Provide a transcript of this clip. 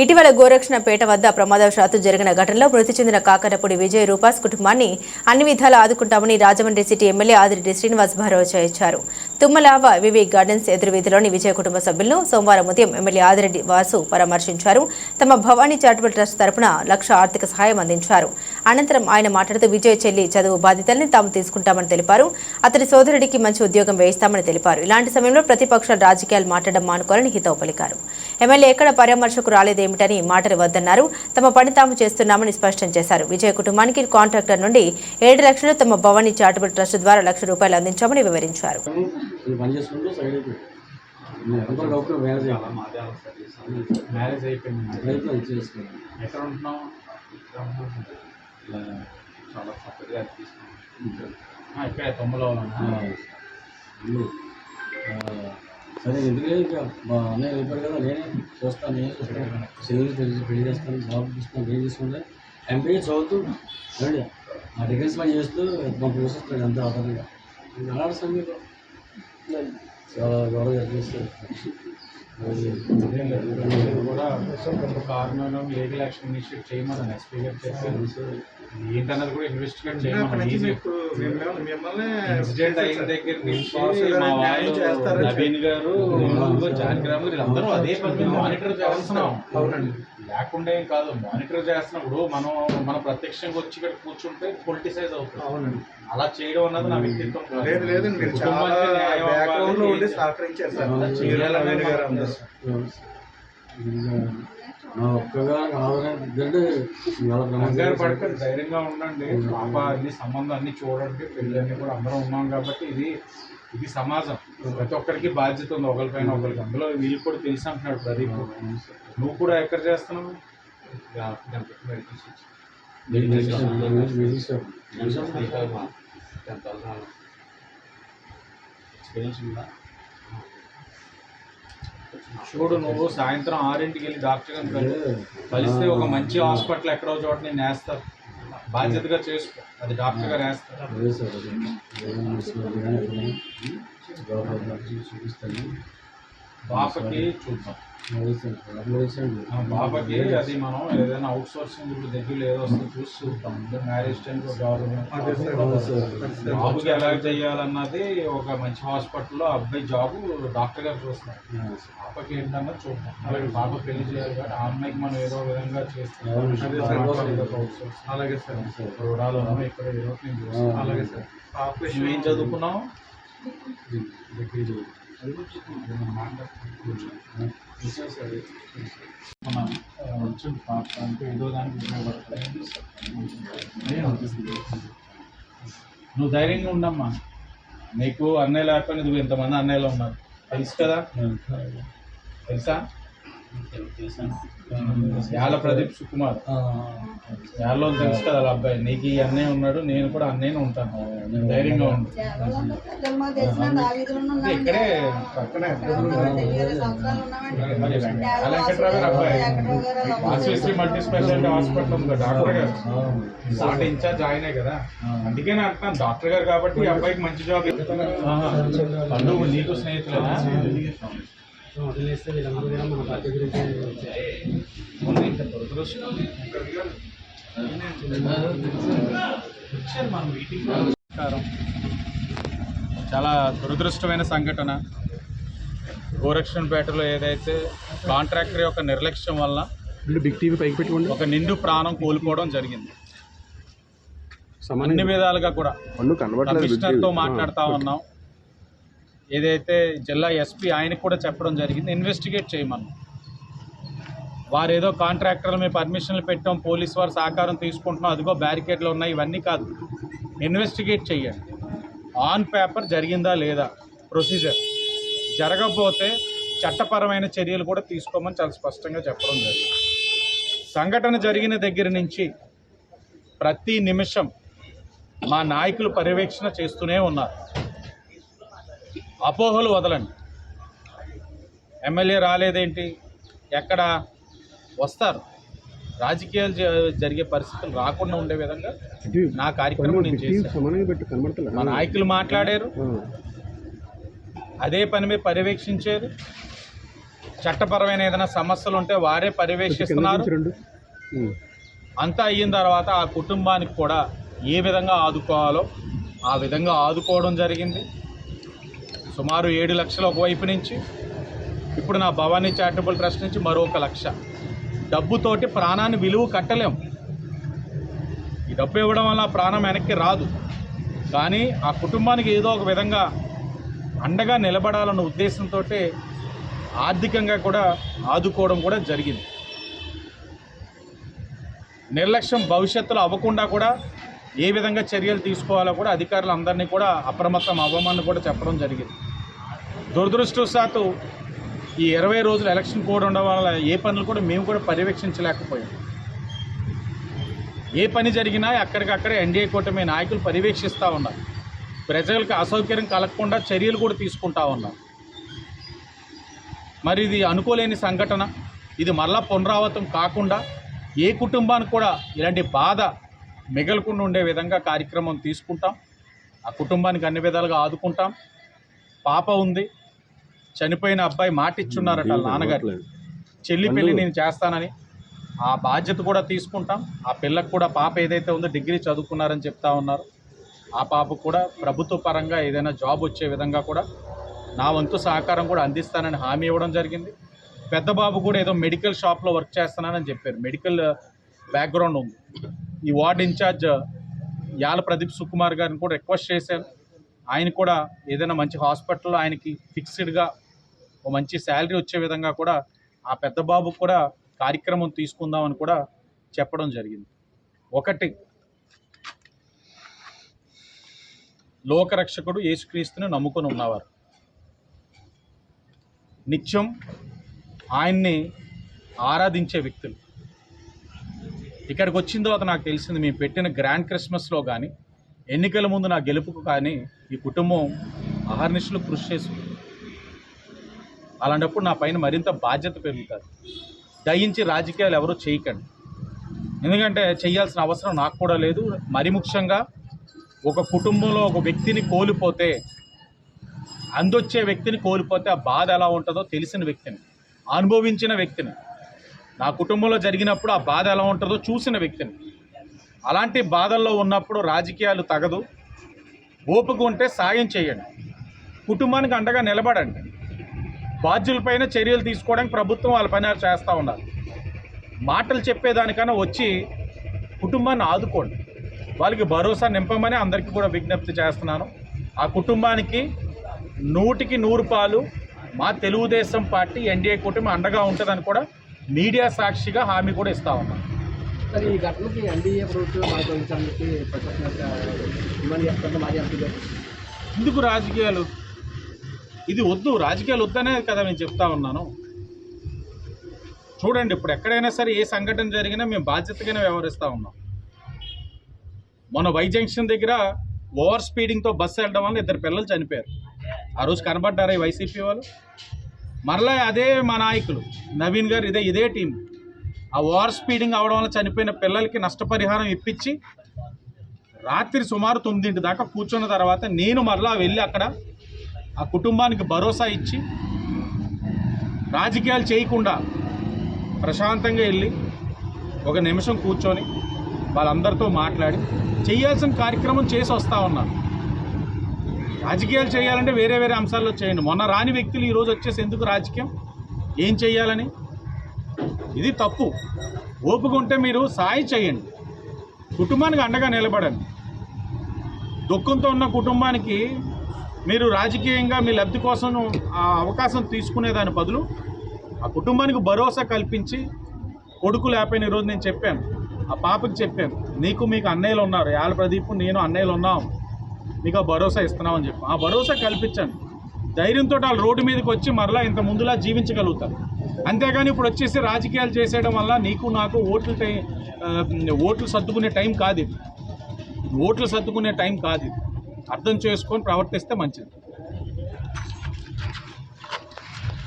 ఇటీవల గోరక్షణపేట వద్ద ప్రమాదవశాత్తు జరిగిన ఘటనలో మృతి చెందిన కాకరపూడి విజయ్ రూపాస్ కుటుంబాన్ని అన్ని విధాలా ఆదుకుంటామని రాజమండ్రి సిటీ ఎమ్మెల్యే ఆదిరెడ్డి శ్రీనివాస్ భరోసా ఇచ్చారు. తుమ్మలావ వివేక్ గార్డెన్స్ ఎదురువీధిలోని విజయ్ కుటుంబ సభ్యులను సోమవారం ఉదయం ఎమ్మెల్యే ఆదిరెడ్డి వాసు పరామర్శించారు. తమ భవానీ చారిటబుల్ ట్రస్ట్ తరపున లక్ష ఆర్థిక సహాయం అందించారు. అనంతరం ఆయన మాట్లాడుతూ విజయ్ చెల్లి చదువు బాధ్యతల్ని తాము తీసుకుంటామని తెలిపారు. అతడి సోదరుడికి మంచి ఉద్యోగం వేయిస్తామని తెలిపారు. ఇలాంటి సమయంలో ప్రతిపక్షాల రాజకీయాలు మాట్లాడడం మానుకోవాలని హితవు పలికారు. ఎమ్మెల్యే ఎక్కడ పరామర్శకు రాలేదేమిటని మాటలు వద్దన్నారు. తమ పని తాము చేస్తున్నామని స్పష్టం చేశారు. విజయ్ కుటుంబానికి కాంట్రాక్టర్ నుండి ఏడు లక్షలు తమ భవానీ చారిటబుల్ ట్రస్ట్ ద్వారా లక్ష రూపాయలు అందించామని వివరించారు. మ్యారేజ్ అయిపోయింది. ఎక్కడ చాలా చక్కగా తీసుకున్నాం ఇక్కడే తొమ్మిదిలో సరే ఎందుకే ఇక? మా అన్నయ్య వెళ్ళిపోయాడు కదా నేనే చూస్తాను నేను చూస్తాను చెల్లెలు తెలిసి పెళ్ళి చేస్తాను జాబ్ చూస్తాను పెళ్ళి చేసుకుంటే ఎంపీ చదువుతూ రండి ఆ డిగ్రీస్ పని చేస్తూ మా చూసేస్తాడు అంత ఆధారంగా ఇంకా. అలాంటి సమయంలో చాలా గౌరవ కూడా కొంత కారణం లీగల్ యాక్షన్ ఇనిషియేట్ చేయమని ఎస్పీ గారు చెప్పారు ఏంటన్నది కూడా ఇన్వెస్టిగేట్ చేయమని ఇన్సిడెంట్ అయిన దగ్గర నుంచి మా వాళ్ళు నవీన్ గారు ఇంకో జానకిరామ్ గారు వీళ్ళందరూ అదే పని మానిటర్ చేస్తున్నాం. అవునండి. లేకుండా ఏం కాదు మానిటర్ చేస్తున్నప్పుడు మనం మన ప్రత్యక్షంగా వచ్చి ఇక్కడ కూర్చుంటే పొలిటిసైజ్ అవుతుంది. అవునండి. అలా చేయడం అన్నది నా వ్యక్తిత్వం. లేదు లేదండి మీరు చాలా కుటుంబానికి న్యాయం బ్యాక్గ్రౌండ్లో అవ్వాలి. ఉండి సహకరించారు సార్. చేయాలని గారు అందరూ. నా ఒక్కగా కంగారు పడకండి ధైర్యంగా ఉండండి. పాప అన్ని సంబంధం అన్ని చూడండి పెళ్ళన్నీ కూడా అందరం ఉన్నాం కాబట్టి ఇది ఇది సమాజం. ప్రతి ఒక్కరికి బాధ్యత ఉంది ఒకరిపైన ఒకరికి. అందులో వీళ్ళు కూడా తెలిసి అంటున్నాడు ప్రదీప్. నువ్వు కూడా ఎక్కడ చేస్తున్నావు? చూడు నువ్వు సాయంత్రం ఆరింటికి వెళ్ళి డాక్టర్ గారిని కలిస్తే ఒక మంచి హాస్పిటల్ ఎక్కడో చోట నేను వేస్తారు బాధ్యతగా చేసుకో. అది డాక్టర్ గారు వేస్తారు. చూపిస్తాను. పాపకి చూద్దాం. బాబాకి అది మనం ఏదైనా అవుట్ సోర్సింగ్ ఇప్పుడు దగ్గరలో ఏదో వస్తే చూసి చూద్దాం మ్యారేజ్ టైం జాబ్ బాబుకి ఎలా చేయాలన్నది ఒక మంచి హాస్పిటల్లో అబ్బాయి జాబ్ డాక్టర్ గారు చూస్తున్నారు. పాపకి ఏంటన్నది చూద్దాం. అలాగే పాప పెళ్ళి చేయాలి కాబట్టి ఆ అమ్మాయికి మనం ఏదో విధంగా చేస్తాం అదే సార్. అలాగే సార్. రుణాలు ఇక్కడ ఏదో. అలాగే సార్. పాప విషయం నువ్వేం చదువుకున్నావు? మన అంటే ఏదో దానికి ఉపయోగపడుతుంది నువ్వు ధైర్యంగా ఉండమ్మా. నీకు అన్నయ్య లేకపోయినా నువ్వు ఇంతమంది అన్నయ్యలు ఉన్నారు. తెలుసు కదా? తెలుసా? యాల ప్రదీప్ సుకుమార్. యాలో తెలుసు కదా అబ్బాయి. నీకు ఈ అన్నయ్య ఉన్నాడు నేను కూడా అన్నయ్యనే ఉంటాను. ధైర్యంగా ఇది ఇక్కడే పక్కనే వెంకట్రావు అబ్బాయి. మల్టీ స్పెషాలిటీ హాస్పిటల్ ఉంది డాక్టర్ గారు. సాటి ఇన్ఛార్జ్ ఆయనే కదా. అందుకే నేను అంటున్నాను డాక్టర్ గారు కాబట్టి ఈ అబ్బాయికి మంచి జాబ్ పండుగ నీకు స్నేహితులేనా? వదిలేస్తే వీళ్ళందరూ కూడా మన పార్టీ గురించి నమస్కారం. చాలా దురదృష్టమైన సంఘటన. గోరక్షణపేటలో ఏదైతే కాంట్రాక్టర్ యొక్క నిర్లక్ష్యం వల్ల బిగ్ టీవీ పైకి పెట్టుకోండి. ఒక నిండు ప్రాణం కోల్పోవడం జరిగింది. అన్ని విధాలుగా కూడా. కమిషనర్తో. మాట్లాడుతూ ఉన్నాం. ఏదైతే జిల్లా ఎస్పీ ఆయనకు కూడా చెప్పడం జరిగింది ఇన్వెస్టిగేట్ చేయమన్నాం వారు ఏదో కాంట్రాక్టర్లు మేము పర్మిషన్లు పెట్టాం పోలీస్ వారు సహకారం తీసుకుంటున్నాం అదిగో బ్యారికేడ్లు ఉన్నాయి ఇవన్నీ కాదు. ఇన్వెస్టిగేట్ చేయండి ఆన్ పేపర్ జరిగిందా లేదా? ప్రొసీజర్ జరగకపోతే చట్టపరమైన చర్యలు కూడా తీసుకోమని చాలా స్పష్టంగా చెప్పడం జరిగింది. సంఘటన జరిగిన దగ్గర నుంచి ప్రతి నిమిషం మా నాయకులు పర్యవేక్షణ చేస్తూనే ఉన్నారు. అపోహలు వదలండి. ఎమ్మెల్యే రాలేదేంటి? ఎక్కడ వస్తారు? రాజకీయాలు జరిగే పరిస్థితులు రాకుండా ఉండే విధంగా నా కార్యక్రమం నేను చేశాను. మా నాయకులు మాట్లాడారు. అదే పని మీద పర్యవేక్షించారు. చట్టపరమైన ఏదైనా సమస్యలు ఉంటే వారే పర్యవేక్షిస్తున్నారు. అంతా అయిన తర్వాత ఆ కుటుంబానికి కూడా ఏ విధంగా ఆదుకోవాలో ఆ విధంగా ఆదుకోవడం జరిగింది. సుమారు ఏడు లక్షలు ఒకవైపు నుంచి ఇప్పుడు నా భవానీ చారిటబుల్ ట్రస్ట్ నుంచి మరొక లక్ష. డబ్బుతోటి ప్రాణాన్ని విలువ కట్టలేం. ఈ డబ్బు ఇవ్వడం వల్ల ప్రాణం వెనక్కి రాదు. కానీ ఆ కుటుంబానికి ఏదో ఒక విధంగా అండగా నిలబడాలన్న ఉద్దేశంతో ఆర్థికంగా కూడా ఆదుకోవడం కూడా జరిగింది. నిర్లక్ష్యం భవిష్యత్తులో అవ్వకుండా కూడా ఏ విధంగా చర్యలు తీసుకోవాలో కూడా అధికారులు అందరినీ కూడా అప్రమత్తం అవ్వమని కూడా చెప్పడం జరిగింది. దురదృష్టవశాత్తు ఈ ఇరవై రోజులు ఎలక్షన్ కోడ్ ఉండడం వల్ల ఏ పనులు కూడా మేము కూడా పర్యవేక్షించలేకపోయాం. ఏ పని జరిగినా అక్కడికక్కడే ఎన్డీఏ కూటమి నాయకులు పర్యవేక్షిస్తూ ఉన్నారు. ప్రజలకు అసౌకర్యం కలగకుండా చర్యలు కూడా తీసుకుంటా ఉన్నారు. మరి ఇది అనుకోలేని సంఘటన. ఇది మరలా పునరావృతం కాకుండా ఏ కుటుంబానికి కూడా ఇలాంటి బాధ మిగలకుండా ఉండే విధంగా కార్యక్రమం తీసుకుంటాం. ఆ కుటుంబానికి అన్ని విధాలుగా ఆదుకుంటాం. పాప ఉంది. చనిపోయిన అబ్బాయి మాట ఇచ్చున్నారట వాళ్ళ నాన్నగారు చెల్లి పెళ్ళి నేను చేస్తానని. ఆ బాధ్యత కూడా తీసుకుంటాం. ఆ పిల్లకు కూడా పాప ఏదైతే ఉందో డిగ్రీ చదువుకున్నారని చెప్తా ఉన్నారు. ఆ పాపకు కూడా ప్రభుత్వ పరంగా ఏదైనా జాబ్ వచ్చే విధంగా కూడా నా వంతు సహకారం కూడా అందిస్తానని హామీ ఇవ్వడం జరిగింది. పెద్ద బాబు కూడా ఏదో మెడికల్ షాప్లో వర్క్ చేస్తున్నానని చెప్పారు. మెడికల్ బ్యాక్గ్రౌండ్ ఉంది. ఈ వార్డ్ ఇన్ఛార్జ్ యాల ప్రదీప్ సుకుమార్ గారిని కూడా రిక్వెస్ట్ చేశాను ఆయన కూడా ఏదైనా మంచి హాస్పిటల్లో ఆయనకి ఫిక్స్డ్గా ఒక మంచి శాలరీ వచ్చే విధంగా కూడా ఆ పెద్ద బాబుకు కూడా కార్యక్రమం తీసుకుందామని కూడా చెప్పడం జరిగింది. ఒకటి లోకరక్షకుడు యేసుక్రీస్తుని నమ్ముకొని ఉన్నవారు. నిత్యం ఆయన్ని ఆరాధించే వ్యక్తులు. ఇక్కడికి వచ్చిన తర్వాత నాకు తెలిసింది. మేము పెట్టిన గ్రాండ్ క్రిస్మస్లో కానీ ఎన్నికల ముందు నా గెలుపుకు కానీ ఈ కుటుంబం అహర్నిశలు కృషి చేస్తుంది అలాంటప్పుడు నా పైన మరింత బాధ్యత పెరుగుతుంది. దయించి రాజకీయాలు ఎవరూ చేయకండి. ఎందుకంటే చేయాల్సిన అవసరం నాకు కూడా లేదు. మరి ముఖ్యంగా ఒక కుటుంబంలో ఒక వ్యక్తిని కోల్పోతే అందొచ్చే వ్యక్తిని కోల్పోతే ఆ బాధ ఎలా ఉంటుందో తెలిసిన వ్యక్తిని అనుభవించిన వ్యక్తిని నా కుటుంబంలో జరిగినప్పుడు ఆ బాధ ఎలా ఉంటుందో చూసిన వ్యక్తిని. అలాంటి బాధల్లో ఉన్నప్పుడు రాజకీయాలు తగదు. ఓపుకు ఉంటే సాయం చేయండి. కుటుంబానికి అండగా నిలబడండి. బాధ్యులపైన చర్యలు తీసుకోవడానికి ప్రభుత్వం వాళ్ళ పని చేస్తూ ఉన్నారు మాటలు చెప్పేదానికన్నా వచ్చి కుటుంబాన్ని ఆదుకోండి. వాళ్ళకి భరోసా నింపమని అందరికీ కూడా విజ్ఞప్తి చేస్తున్నాను. ఆ కుటుంబానికి నూటికి నూరు పాలు మా తెలుగుదేశం పార్టీ ఎన్డీఏ కూటమి అండగా ఉంటుందని కూడా మీడియా సాక్షిగా హామీ కూడా ఇస్తా ఈ ఘటనకి ఎన్డీఏ ప్రభుత్వం డిమాండ్ మాజీ గారు. ఎందుకు రాజకీయాలు? ఇది వద్దు రాజకీయాలు వద్దనే కదా నేను చెప్తా ఉన్నాను. చూడండి ఇప్పుడు ఎక్కడైనా సరే ఏ సంఘటన జరిగినా మేము బాధ్యతగానే వ్యవహరిస్తూ ఉన్నాం. మొన్న వై జంక్షన్ దగ్గర ఓవర్ స్పీడింగ్తో బస్సు వెళ్ళడం వల్ల ఇద్దరు పిల్లలు చనిపోయారు. ఆ రోజు కనబడ్డారా ఈ వైసీపీ వాళ్ళు? మరలా అదే మా నాయకులు నవీన్ గారు ఇదే ఇదే టీం ఆ ఓవర్ స్పీడింగ్ అవడం వల్ల చనిపోయిన పిల్లలకి నష్టపరిహారం ఇప్పించి రాత్రి సుమారు తొమ్మిదింటి దాకా కూర్చున్న తర్వాత నేను మరలా వెళ్ళి అక్కడ ఆ కుటుంబానికి భరోసా ఇచ్చి రాజకీయాలు చేయకుండా ప్రశాంతంగా వెళ్ళి ఒక నిమిషం కూర్చొని వాళ్ళందరితో మాట్లాడి చేయాల్సిన కార్యక్రమం చేసి వస్తూ ఉన్నాను. రాజకీయాలు చేయాలంటే వేరే వేరే అంశాల్లో చేయండి. మొన్న రాని వ్యక్తులు ఈరోజు వచ్చేసి ఎందుకు రాజకీయం? ఏం చేయాలని? ఇది తప్పు. ఓపిక ఉంటే మీరు సాయం చేయండి. కుటుంబానికి అండగా నిలబడండి. దుఃఖంతో ఉన్న కుటుంబానికి మీరు రాజకీయంగా మీ లబ్ధి కోసం ఆ అవకాశం తీసుకునే దాని బదులు ఆ కుటుంబానికి భరోసా కల్పించి కొడుకు లేకపోయిన ఈరోజు నేను చెప్పాను. ఆ పాపకి చెప్పాను. నీకు మీకు అన్నయ్యలు ఉన్నారు. యాళ్ళ ప్రదీప్ నేను అన్నయ్యలు ఉన్నాం. మీకు ఆ భరోసా ఇస్తున్నామని చెప్పి. ఆ భరోసా కల్పించండి. ధైర్యంతో వాళ్ళు రోడ్డు మీదకి వచ్చి మరలా ఇంత ముందులా జీవించగలుగుతారు. అంతేగాని ఇప్పుడు వచ్చేసి రాజకీయాలు చేసేయడం వల్ల నీకు నాకు ఓట్లు టై ఓట్లు సర్దుకునే టైం కాదు ఇది. ఓట్లు సర్దుకునే టైం కాదు ఇది. అర్థం చేసుకొని ప్రవర్తిస్తే మంచిది.